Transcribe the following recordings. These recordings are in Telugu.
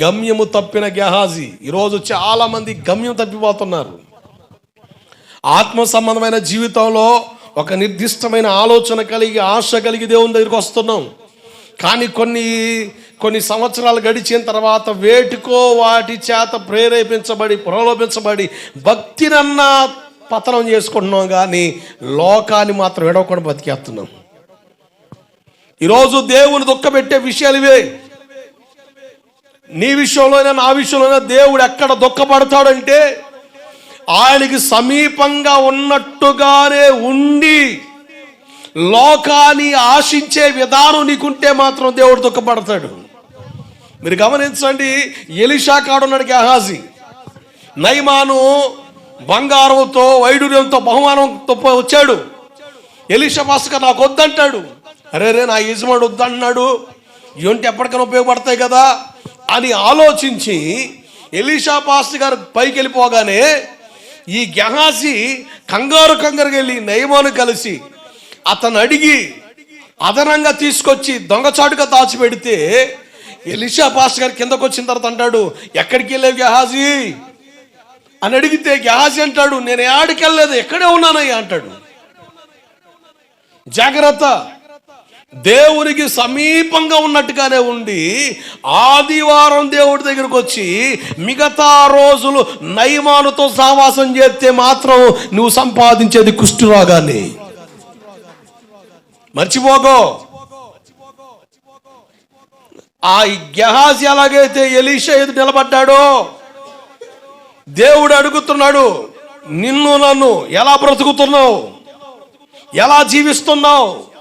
గమ్యము తప్పిన గెహాజీ. ఈరోజు చాలా మంది గమ్యం తప్పిపోతున్నారు. ఆత్మ సంబంధమైన జీవితంలో ఒక నిర్దిష్టమైన ఆలోచన కలిగి ఆశ కలిగి దేవుని దగ్గరికి వస్తున్నాం. కానీ కొన్ని కొన్ని సంవత్సరాలు గడిచిన తర్వాత వేటుకో వాటి చేత ప్రేరేపించబడి ప్రలోభించబడి భక్తినన్నా పతనం చేసుకుంటున్నాం కానీ లోకాన్ని మాత్రం విడవకుండా బతికేస్తున్నాం. ఈరోజు దేవుని దుఃఖపెట్టే విషయాలు ఇవే. నీ విషయంలోనే నా విషయంలోనే దేవుడు ఎక్కడ దుఃఖపడతాడంటే ఆయనకి సమీపంగా ఉన్నట్టుగానే ఉండి లోకాన్ని ఆశించే విధానం నీకుంటే మాత్రం దేవుడు దుఃఖపడతాడు. మీరు గమనించండి ఎలిషా కాడున్నాడు గెహాజీ. నైమాను బంగారంతో వైడూర్యంతో బహుమానంతో వచ్చాడు. ఎలిషా పాస్క నాకు వద్దంటాడు. అరే రే నా యజమాడు వద్దన్నాడు ఇవంటి ఎప్పటికైనా ఉపయోగపడతాయి కదా. అని ఆలోచించి ఎలీషా పాస్ట్ గారు పైకి వెళ్ళిపోగానే ఈ గెహాసి కంగారు కంగారుగా వెళ్ళి నయమాను కలిసి అతను అడిగి అదనంగా తీసుకొచ్చి దొంగచాటుగా దాచిపెడితే ఎలిషా పాస్ గారు కిందకు వచ్చిన తర్వాత అంటాడు ఎక్కడికి వెళ్ళావు గెహాజీ? అని అడిగితే గెహాజీ అంటాడు నేను ఏడికి వెళ్ళలేదు ఎక్కడే ఉన్నానయ్యా అంటాడు. జాగ్రత్త. దేవునికి సమీపంగా ఉన్నట్టుగానే ఉండి ఆదివారం దేవుడి దగ్గరకు వచ్చి మిగతా రోజులు నయమానుతో సావాసం చేస్తే మాత్రం నువ్వు సంపాదించేది కుష్ఠురాగాన్ని. మర్చిపోకో. ఆ గెహాసి ఎలాగైతే ఎలీషా ఎదురు నిలబడ్డాడో దేవుడు అడుగుతున్నాడు నిన్ను నన్ను ఎలా బ్రతుకుతున్నావు? ఎలా జీవిస్తున్నావు?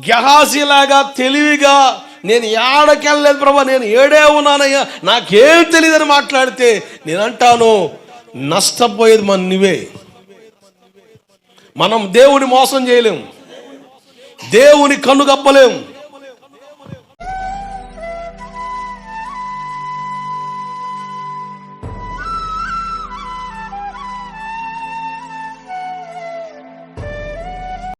గెహాసీలాగా తెలివిగా నేను ఏడకెళ్ళలేదు ప్రభా నేను ఏడే ఉన్నానయ్యా నాకేం తెలియదని మాట్లాడితే నేను అంటాను నష్టపోయేది మన నువ్వే. మనం దేవుని మోసం చేయలేం. దేవుని కన్ను కప్పలేం